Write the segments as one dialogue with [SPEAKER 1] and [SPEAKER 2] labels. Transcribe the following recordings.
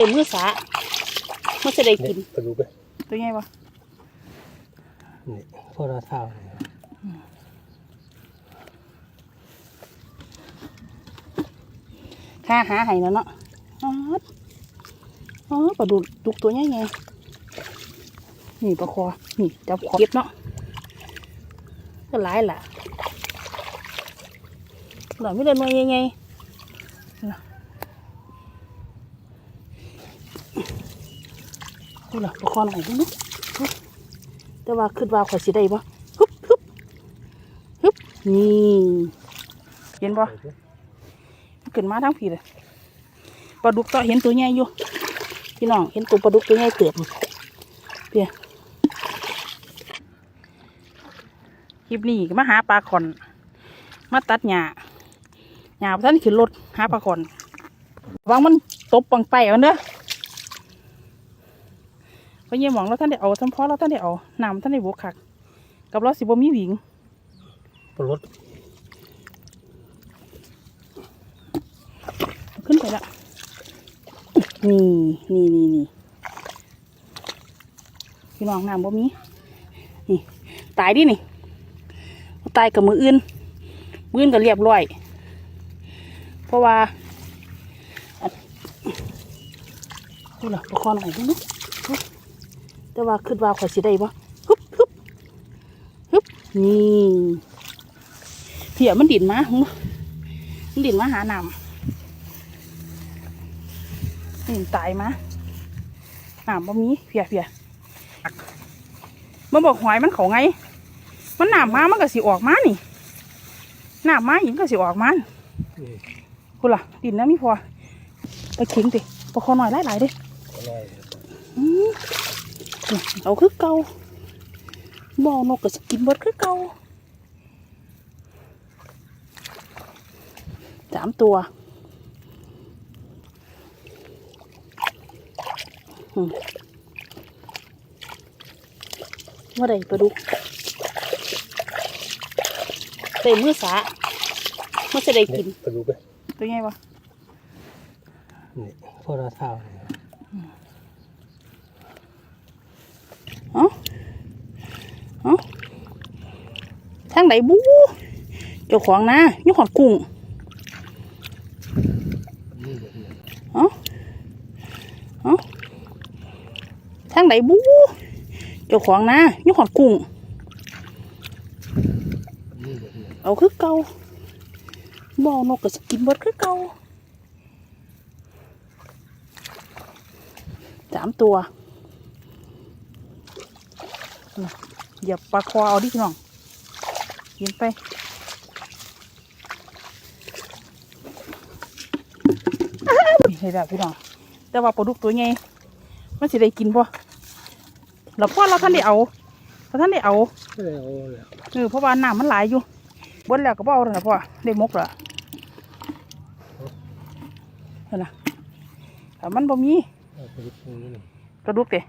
[SPEAKER 1] เป็นมือสามันจะได้กิน
[SPEAKER 2] ไปดูไป
[SPEAKER 1] ตัวใหญ่ปะ
[SPEAKER 2] นี่พ่อราเท้าเนี่ย
[SPEAKER 1] ค่าหาให้แล้วเนาะอ๋ออ๋อปลาดุกดุกตัวใหญ่ไงนี่ปลาคอ นี่จับขอเก็บเนาะก็หลายล่ะหล่อไม่ได้หน่วยใหญ่ๆน่ะ ดูล่ะปลาคอหน่อยดูเนาะแต่ว่าคิดว่าข่อยสิได้ปะฮึบฮึบฮึบนี่เห็นปะ
[SPEAKER 2] ไปดู
[SPEAKER 1] ขึ้นมาทั้งผีเลยปลาดุกก็เห็นตัวใหญ่อยู่พี่น้องเห็นตัวปลาดุกตัวใหญ่เติบเปียคลิปนี้มาหาปลาขอน มาตัดหญ้าหญ้าท่านขึ้นรถหาปลาขอนวางมันตบปังไปเอาเด้อเพราะยี่หมองเราท่านได้เอาทั้งพอเราท่านได้เอาน้ำท่านได้บวกคัก กับเราสิบ่มีหวิง
[SPEAKER 2] ปลด
[SPEAKER 1] ขึ้นไปละนี่นี่นี่นี่พี่น้องน้ำบ่มีนี่ตายดินี่บ่ตายกับมืออื่นมืออื่นก็เรียบร้อย เพราะว่าอันดูล่ะประคองหน่อยดูเนาะ แต่ว่าคิดว่าข่อยสิได้ปะฮึบฮึบฮึบนี่เถี่ยมันดินมาหึมันดินมาหาน้ำนี่ตายมาน้ำบ่มีเพียเพียมันบอกหอยมันเขาไง มันน้ำมามันก็สิออกมานี่น้ำมาหินก็สิออกมา
[SPEAKER 2] นี่
[SPEAKER 1] คุณล่ะดินนะมีพอไปเข็งติประคอหน่อยหลายๆเด้
[SPEAKER 2] อร่อย
[SPEAKER 1] อืมนี่ เอาคือเก่าบ่อนกก็สกินเบิดคือเก่าสามตัวอืมว่าได้ปลาดุกเต็มมือสามันจะได้กิน
[SPEAKER 2] ไปดูไป
[SPEAKER 1] ตัวใหญ่ปะ
[SPEAKER 2] นี่พ่อราเท้าเนี่ย
[SPEAKER 1] เอ้าเอ้าทาง ไหนบูเจ้าของนะยุขอนกุ้ง
[SPEAKER 2] เดี๋ยวนี้
[SPEAKER 1] เอ้าเอาทางไหนบูเจ้าของนะยุขอนกุ้ง
[SPEAKER 2] เอา
[SPEAKER 1] คือเก่าบ่อนกก็สกินบดคือเก่าสามตัวอย่าปลาคอเอาดิพี่น้อง กินไปนี่ให้ได้พี่น้องแต่ว่าปลาดุกตัวใหญ่มันสิได้กินป่แล้วพ่อเราท่านได้เอาเราท่านได้เอา
[SPEAKER 2] ไม่ได้เอาเลย
[SPEAKER 1] เออเพราะว่าน้ำมันหลายอยู่บนแล้วก็บ่เอาแล้วนะพ่อได้มกและเห็นนะแต่มันบ่มี
[SPEAKER 2] เอาไปดูตรงนี้หน่อย
[SPEAKER 1] กระดูกเตะ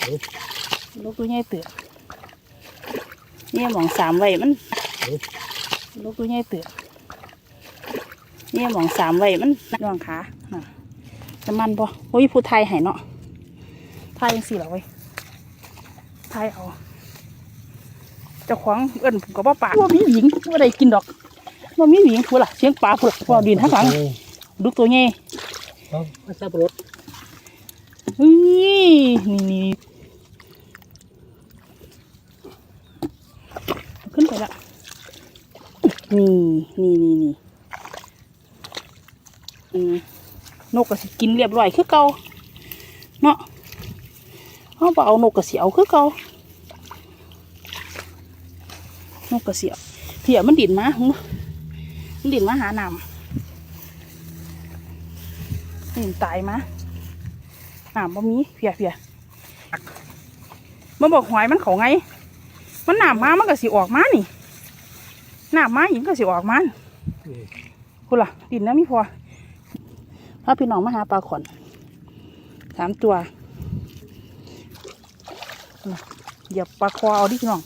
[SPEAKER 2] เอ้ย
[SPEAKER 1] ลูกตัวใหญ่เตือ นี่หมองสามไว้มัน
[SPEAKER 2] เอ้ย
[SPEAKER 1] ลูกตัวใหญ่เตือนี่หมองสามไว้มันดวงขาน่ะจะมันบ่โอ้ยผู้ไทยให้เนาะไทยยังสี่เหรอเว้ยไทยเอาเจ้าของเอิ้นผมก็บ่ปากว่ามีหญิงว่าได้กินดอกว่ามีหญิงพูดล่ะเสียงปลาพูดล่ะว่าดินทั้งหลัง
[SPEAKER 2] เอ้ย
[SPEAKER 1] ลูกตัวใหญ่
[SPEAKER 2] เอามาซับรถ
[SPEAKER 1] เฮ้ยนี่นี่เอาขึ้นไปละ นี่นี่นี่นี่นกก็สิกินเรียบร้อยคือเก่าเนาะเขาบอเอานกก็สิเอาคือเก่านกก็สิเอาเถี่ยมันดินมาหมันดินมาหานำนี่นตายมาน้ำบ่มีเพียเพียมันบอกหอยมันเขาไง มันหนำมามันก็สิออกมานี่ น้ำมาหินก็สิออกมา
[SPEAKER 2] นี่
[SPEAKER 1] คุณล่ะดินนะมีพอพาพี่น้องมาหาปลาขอนสามตัวน่ะอย่าปลาคอเอาดิพี่น้อง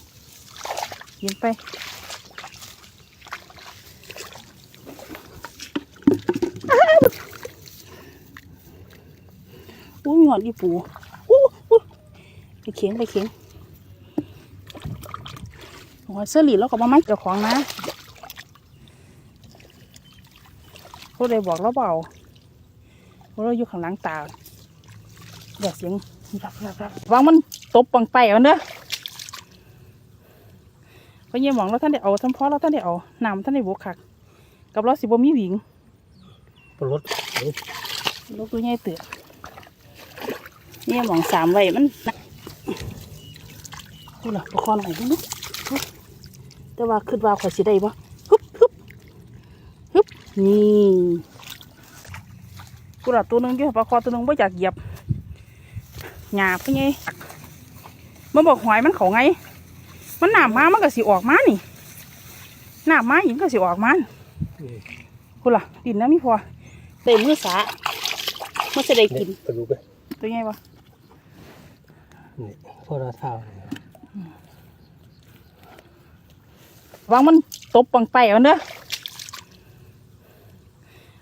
[SPEAKER 1] กินไปอู้มีหอดอีปูอู้อู้ไปเข็งไปเข็ง โอ้ยเสื้อหลีแล้วก็มามัดเจ้าของนะผู้ใดบอกเราเปล่าเพราะเราอยู่ข้างหลังตาเดี๋ยวเสียงรับรับรับวางมันตบปังไปเอาเนอะเพราะยี่หมองเราท่านได้เอาท่านพ่อเราท่านได้เอาน้ำท่านได้บวกคัก กับเราสิบ่มีหวิง
[SPEAKER 2] ปลดเอ้ย
[SPEAKER 1] ลูกตัวใหญ่เตือนี่หมองสามไว้มันนะดูล่ะประคองหน่อยดูนะฮึบ แต่ว่าคิดว่าข่อยสิได้บ่ฮึบฮึบฮึบนี่กูล่ะตัวหนึงอยู่ประคองตัวหนึงไม่อยากเหยียบหยาบไปไงมันบอกหอยมันเขาไง มันหนามมามันก็สิออกมานี่หนามมาหินก็สิออกมา
[SPEAKER 2] อืม
[SPEAKER 1] กูล่ะดินนะมีพอเต็มมือสามันจะได้กิน
[SPEAKER 2] ปลาดุกเลย
[SPEAKER 1] ตัวไงวะ
[SPEAKER 2] นี่พอเราเท่าเนี่ย วา
[SPEAKER 1] งมันตบปังไปเอาเนอะ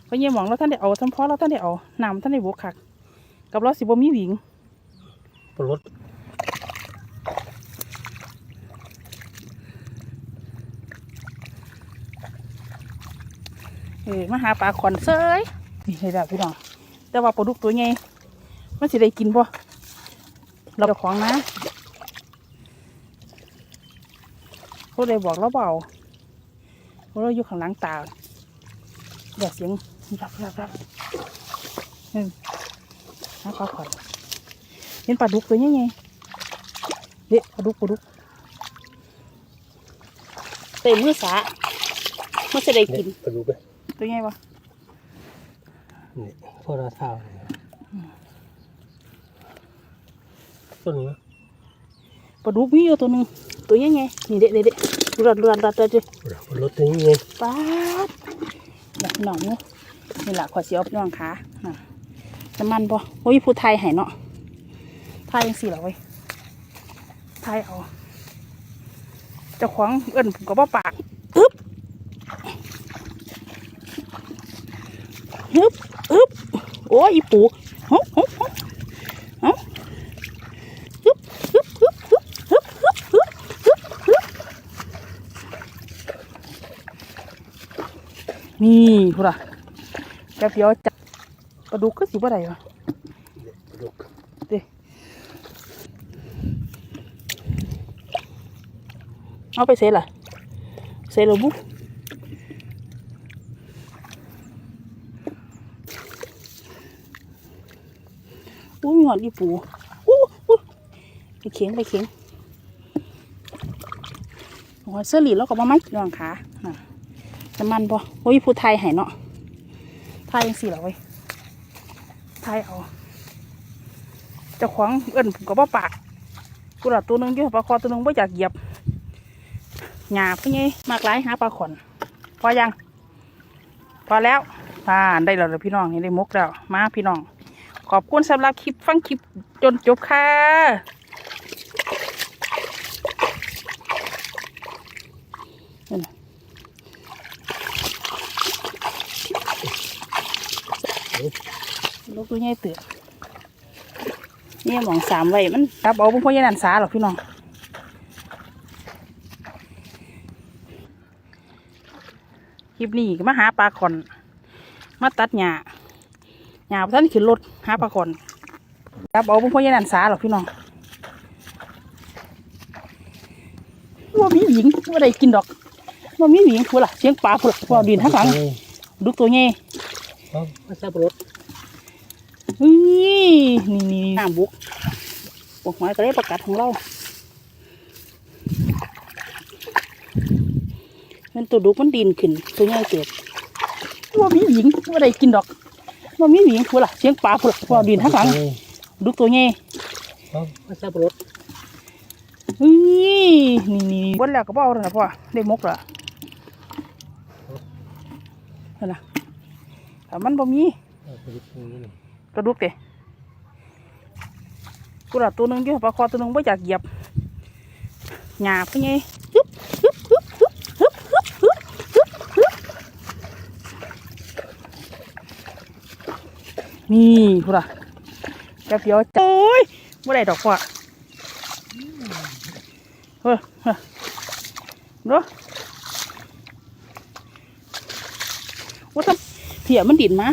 [SPEAKER 1] เพราะยี่หมองเราท่านได้เอาท่านพ่อเราท่านได้เอาน้ำท่านได้บวกคัก กับเราสิบ่มีหวิง
[SPEAKER 2] ปลด
[SPEAKER 1] เออมาหาปลาขอนเซยนี่เลยแบบพี่น้องแต่ว่าปลาดุกตัวไงมันสิได้กินบ่เราเจ้าของนะ ผู้ใดบอกเราเปล่าเพราะเราอยู่ข้างหลังตาเดี๋ยวเสียงรับรับรับหนึ่งหาปลาขอนเห็นปลาดุกตัวยังไงเด็กปลาดุกปลาดุกเต็มมือสามันจะได้กิน
[SPEAKER 2] ปลาดุกเลย
[SPEAKER 1] ตัวไงวะ
[SPEAKER 2] นี่พอเราเท่าเนี่ยวต้นนี้
[SPEAKER 1] ปลาดุกมีอยู่ตัวหนึ่ง ตัวยังไงนี่เด็ดเด็ดเด็ดดูรัดดูรัดรัดรัดเลย
[SPEAKER 2] ปลดตัวนี้ไง
[SPEAKER 1] ป๊าดอยากหน่องเนาะนี่แหละขอเสียบน้องขาน่ะน้ำมันปะโอ้ยผู้ไทยใหายเนาะไทยยังสี่เหรอเว้ยไทยเอาเจ้าของเอิ้นผมก็บ่ปากอึ๊บอึ๊บอึ๊บโอ้ยอีปูเฮ้ยเฮ้ยเฮ้ย นี่พูดอะแป๊บเดียวจับปลาดุกก็สิบ่ได้วะ
[SPEAKER 2] ปลาดุก
[SPEAKER 1] เอาไปเสล่ะเสลบุอู้มีหอดอีปูอู้อู้ไปเขียงไปเขียงโอ้ยเสื้อหลีแล้วก็มามัดรองขาน่ะ น้ำมันปะโอ้ยผู้ไทยหายเนาะไทยยังสี่เหรอเว้ยไทยเอาจ้าของเอิ้นผมก็บ่ปากกูหละตัวหนึงอยู่ปลาคอตัวหนึงไม่อยากเหยียบหยาบพี่ไงมากหลายหาปลาขอนพอยัง พอแล้วอ่านได้แล้วเด้อพี่น้องนี่ได้มุกแล้วมาพี่น้อง ขอบคุณสำหรับคลิปฟังคลิปจนจบค่ะนั่นน่ะ ลูกตัวใหญ่เตือนี่หมองสามไว้มันรับเอาพวกยันนันสาหรอกพี่น้องคลิปนี้ก็มาหาปลาขอน มาตัดหญ้าหญ้าท่านขึ้นรถหาปลาขอนจับเอาพวกยันนันสาหรอกพี่น้องว่ามีหญิงว่าได้กินดอกว่ามีหญิงพูดล่ะเสียงปลาพูดล่ะว่าดินทั้งหลังดุกตัวเงี้ย
[SPEAKER 2] เอามาจับรถ
[SPEAKER 1] อุ้ยนี่นี่น้ำบุกปกไม้ก็ได้ประกาศของเรามันตัวดุกมันดินขึ้น ตัวใหญ่เกิดว่ามีหญิงว่าได้กินดอกว่ามีหญิงพูดล่ะเสียงปลาพูดล่ะว่าดินทั้งหลังดุกตัวใหญ่
[SPEAKER 2] เอามาจับรถ
[SPEAKER 1] อุ้ยนี่นี่บนแล้วก็บ่เอาแล้วนะพ่อได้มกและเห็นนะ แต่มันบ่มี
[SPEAKER 2] เอาปลาดุกตรงนี้นี่
[SPEAKER 1] กระดูกเตะกูละตัวหนึงอยู่ปลาคอตัวหนึงไม่อยากเหยียบหยาบไปไงฮึบฮึบฮึบฮึบฮึบฮึบฮึบฮึบฮึบนี่กูละแป๊บเดียวจะโอ้ยบ่ได้ดอกพ่อเฮ้ยเฮ้ยดูว่าทำ เพียมันดินมา